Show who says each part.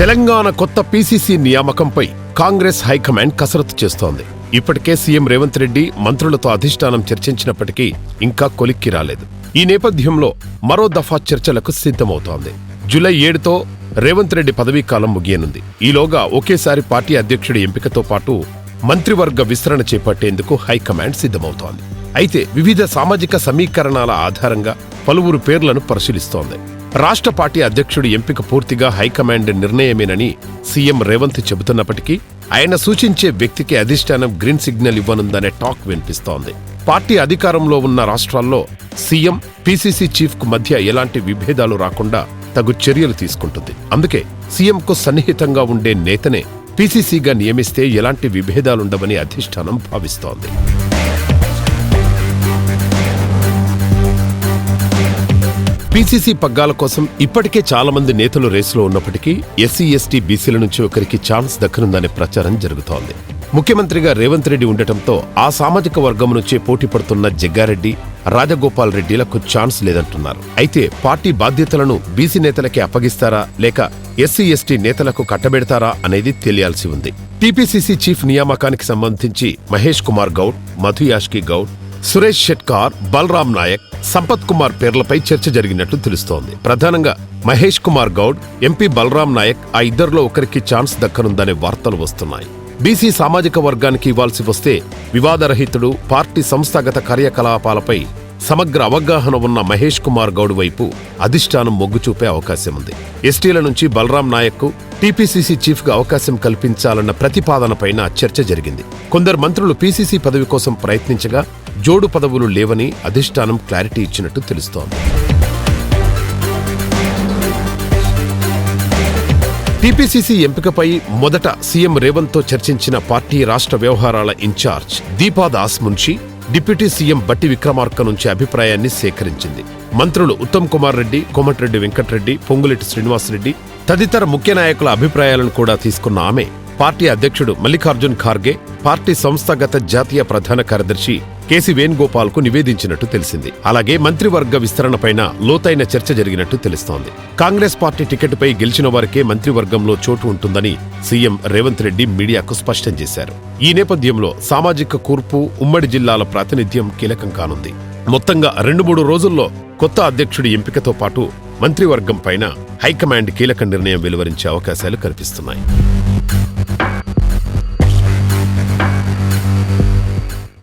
Speaker 1: తెలంగాణ కొత్త PCC నియామకంపై Congress high command కసరత్తు చేస్తోంది. ఇప్పటికే సీఎం రేవంత్ రెడ్డి మంత్రులతో అధిష్టానం చర్చించినప్పటికీ ఇంకా కొలిక్కి రాలేదు. ఈ నేపథ్యంలో మరో దఫా చర్చలకు సిద్ధమవుతోంది. జూలై ఏడుతో రేవంత్ రెడ్డి పదవీ కాలం ముగియనుంది. ఈలోగా ఒకేసారి పార్టీ అధ్యక్షుడి ఎంపికతో పాటు మంత్రివర్గ విస్తరణ చేపట్టేందుకు హైకమాండ్ సిద్ధమవుతోంది. అయితే వివిధ సామాజిక సమీకరణాల ఆధారంగా పలువురు పేర్లను పరిశీలిస్తోంది. రాష్ట్ర పార్టీ అధ్యక్షుడి ఎంపిక పూర్తిగా హైకమాండ్ నిర్ణయమేనని సీఎం రేవంత్ చెబుతున్నప్పటికీ ఆయన సూచించే వ్యక్తికి అధిష్టానం గ్రీన్ సిగ్నల్ ఇవ్వనుందనే టాక్ వినిపిస్తోంది. పార్టీ అధికారంలో ఉన్న రాష్ట్రాల్లో సీఎం పీసీసీ చీఫ్కు మధ్య ఎలాంటి విభేదాలు రాకుండా తగు చర్యలు తీసుకుంటుంది. అందుకే సీఎంకు సన్నిహితంగా ఉండే నేతనే పీసీసీగా నియమిస్తే ఎలాంటి విభేదాలుండవని అధిష్టానం భావిస్తోంది. పీసీసీ పగ్గాల కోసం ఇప్పటికే చాలా మంది నేతలు రేసులో ఉన్నప్పటికీ ఎస్సీ ఎస్టీ బీసీల నుంచి ఒకరికి ఛాన్స్ దక్కనుందనే ప్రచారం జరుగుతోంది. ముఖ్యమంత్రిగా రేవంత్ రెడ్డి ఉండటంతో ఆ సామాజిక వర్గం నుంచే పోటీ పడుతున్న జగ్గారెడ్డి రాజగోపాల్ రెడ్డిలకు ఛాన్స్ లేదంటున్నారు. అయితే పార్టీ బాధ్యతలను బీసీ నేతలకే అప్పగిస్తారా లేక ఎస్సీ ఎస్టీ నేతలకు కట్టబెడతారా అనేది తెలియాల్సి ఉంది. టీపీసీసీ చీఫ్ నియామకానికి సంబంధించి మహేష్ కుమార్ గౌడ్ మధుయాష్కి గౌడ్ సురేష్ షెట్కార్ బలరాం నాయక్ సంపత్ కుమార్ పేర్లపై చర్చ జరిగినట్లు తెలుస్తోంది. ప్రధానంగా మహేష్ కుమార్ గౌడ్ ఎంపీ బలరాం నాయక్ ఆ ఇద్దరిలో ఒకరికి ఛాన్స్ దక్కనుందనే వార్తలు వస్తున్నాయి. బీసీ సామాజిక వర్గానికి ఇవ్వాల్సి వస్తే వివాదరహితుడు పార్టీ సంస్థాగత కార్యకలాపాలపై సమగ్ర అవగాహన ఉన్న మహేష్ కుమార్ గౌడ్ వైపు అధిష్టానం మొగ్గు చూపే అవకాశం ఉంది ఎస్టీల నుంచి బలరాం నాయక్ టీపీసీసీ చీఫ్గా అవకాశం కల్పించాలన్న ప్రతిపాదనపైన చర్చ జరిగింది. కొందరు మంత్రులు పీసీసీ పదవి కోసం ప్రయత్నించగా జోడు పదవులు లేవని అధిష్టానం క్లారిటీ ఇచ్చినట్టు తెలుస్తోంది. టీపీసీసీ ఎంపికపై మొదట సీఎం రేవంత్తో చర్చించిన పార్టీ రాష్ట్ర వ్యవహారాల incharge Deepa Das Munshi deputy CM Bhatti Vikramarka నుంచి అభిప్రాయాన్ని సేకరించింది. మంత్రులు ఉత్తమ్ కుమార్ రెడ్డి కోమటిరెడ్డి వెంకటరెడ్డి పొంగులెట్టి శ్రీనివాసరెడ్డి తదితర ముఖ్య నాయకుల అభిప్రాయాలను కూడా తీసుకున్న ఆమె పార్టీ అధ్యక్షుడు మల్లికార్జున్ ఖార్గే పార్టీ సంస్థాగత జాతీయ ప్రధాన కార్యదర్శి కేసీ వేణుగోపాల్కు నివేదించినట్టు తెలిసింది. అలాగే మంత్రివర్గ విస్తరణపైన లోతైన చర్చ జరిగినట్టు తెలుస్తోంది. కాంగ్రెస్ పార్టీ టికెట్పై గెలిచిన వారికే మంత్రివర్గంలో చోటు ఉంటుందని సీఎం రేవంత్ రెడ్డి మీడియాకు స్పష్టం చేశారు. ఈ నేపథ్యంలో సామాజిక కూర్పు ఉమ్మడి జిల్లాల ప్రాతినిధ్యం కీలకం కానుంది. మొత్తంగా రెండు మూడు రోజుల్లో కొత్త అధ్యక్షుడి ఎంపికతో పాటు మంత్రివర్గం పైన హైకమాండ్ కీలక నిర్ణయం వెలువరించే అవకాశాలు కనిపిస్తున్నాయి.